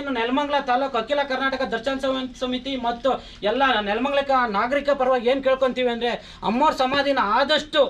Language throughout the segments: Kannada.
ಏನು ನೆಲಮಂಗಲ ತಾಲೂಕು ಅಖಿಲ ಕರ್ನಾಟಕ ದರ್ಶನ ಸಮಿತಿ ಮತ್ತು ಎಲ್ಲ ನೆಲಮಂಗಲ ನಾಗರಿಕ ಪರವಾಗಿ ಏನು ಕೇಳ್ಕೊತೀವಿ ಅಂದರೆ ಅಮ್ಮೋರ ಸಮಾಧಿನ ಆದಷ್ಟು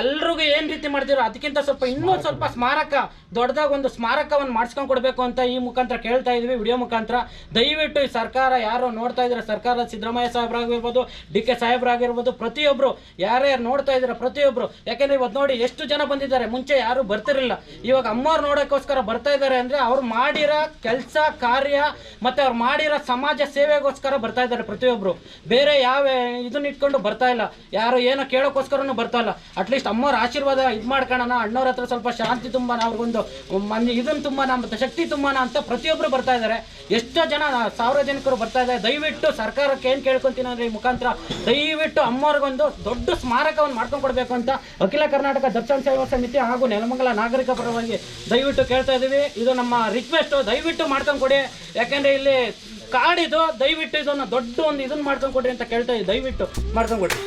ಎಲ್ರಿಗೂ ಏನ್ ರೀತಿ ಮಾಡ್ತಿರೋ ಅದಕ್ಕಿಂತ ಸ್ವಲ್ಪ ಇನ್ನೂ ಸ್ವಲ್ಪ ಸ್ಮಾರಕ ದೊಡ್ಡದಾಗ ಒಂದು ಸ್ಮಾರಕವನ್ನು ಮಾಡಿಸ್ಕೊಂಡು ಕೊಡಬೇಕು ಅಂತ ಈ ಮುಖಾಂತರ ಕೇಳ್ತಾ ಇದೀವಿ ವಿಡಿಯೋ ಮುಖಾಂತರ. ದಯವಿಟ್ಟು ಈ ಸರ್ಕಾರ ಯಾರು ನೋಡ್ತಾ ಇದ್ರೆ ಸರ್ಕಾರ ಸಿದ್ದರಾಮಯ್ಯ ಸಾಹೇಬ್ರಾಗಿರ್ಬೋದು ಡಿ ಕೆ ಸಾಹೇಬ್ರಾಗಿರ್ಬೋದು ಪ್ರತಿಯೊಬ್ರು ಯಾರ್ಯಾರು ನೋಡ್ತಾ ಇದ್ದಾರೆ ಪ್ರತಿಯೊಬ್ರು. ಯಾಕೆಂದ್ರೆ ಇವತ್ತು ನೋಡಿ ಎಷ್ಟು ಜನ ಬಂದಿದ್ದಾರೆ ಮುಂಚೆ ಯಾರು ಬರ್ತಿರಲಿಲ್ಲ. ಇವಾಗ ಅಮ್ಮವ್ರು ನೋಡೋಕ್ಕೋಸ್ಕರ ಬರ್ತಾ ಇದ್ದಾರೆ ಅಂದ್ರೆ ಅವ್ರು ಮಾಡಿರೋ ಕೆಲಸ ಕಾರ್ಯ ಮತ್ತೆ ಅವ್ರು ಮಾಡಿರೋ ಸಮಾಜ ಸೇವೆಗೋಸ್ಕರ ಬರ್ತಾ ಇದ್ದಾರೆ ಪ್ರತಿಯೊಬ್ಬರು ಬೇರೆ ಯಾವ ಇದನ್ನ ಇಟ್ಕೊಂಡು ಬರ್ತಾ ಇಲ್ಲ. ಯಾರು ಏನೋ ಕೇಳೋಕ್ಕೋಸ್ಕರನೂ ಬರ್ತಾ ಇಲ್ಲ. ಅಟ್ಲೀಸ್ಟ್ ಅಮ್ಮವ್ರ ಆಶೀರ್ವಾದ ಇದು ಮಾಡ್ಕೊಳ್ಳೋಣ ಅಣ್ಣವ್ರ ಹತ್ರ ಸ್ವಲ್ಪ ಶಾಂತಿ ತುಂಬಾನ, ಅವ್ರಿಗೊಂದು ಮನ್ ಇದನ್ನು ತುಂಬಾನ, ಮತ್ತು ಶಕ್ತಿ ತುಂಬಾನ ಅಂತ ಪ್ರತಿಯೊಬ್ಬರು ಬರ್ತಾ ಇದ್ದಾರೆ ಎಷ್ಟೋ ಜನ ಸಾರ್ವಜನಿಕರು ಬರ್ತಾ ಇದ್ದಾರೆ ದಯವಿಟ್ಟು ಸರ್ಕಾರಕ್ಕೆ ಏನು ಕೇಳ್ಕೊಂತೀನಿ ಅಂದ್ರೆ ಈ ಮುಖಾಂತರ, ದಯವಿಟ್ಟು ಅಮ್ಮವ್ರಿಗೊಂದು ದೊಡ್ಡ ಸ್ಮಾರಕವನ್ನು ಮಾಡ್ಕೊಂಡು ಕೊಡಬೇಕು ಅಂತ ಅಖಿಲ ಕರ್ನಾಟಕ ದರ್ಶನ ಸೇವಾ ಸಮಿತಿ ಹಾಗೂ ನೆಲಮಂಗಲ ನಾಗರಿಕ ಪರವಾಗಿ ದಯವಿಟ್ಟು ಕೇಳ್ತಾ ಇದ್ದೀವಿ ಇದು ನಮ್ಮ ರಿಕ್ವೆಸ್ಟು ದಯವಿಟ್ಟು ಮಾಡ್ಕೊಂಡು ಕೊಡಿ. ಯಾಕೆಂದರೆ ಇಲ್ಲಿ ಕಾಡಿದು ದಯವಿಟ್ಟು ಇದನ್ನು ದೊಡ್ಡ ಒಂದು ಇದನ್ನು ಮಾಡ್ಕೊಂಡು ಕೊಡಿ ಅಂತ ಕೇಳ್ತಾ ಇದ್ದೀವಿ ದಯವಿಟ್ಟು ಮಾಡ್ಕೊಂಡು ಕೊಡ್ರಿ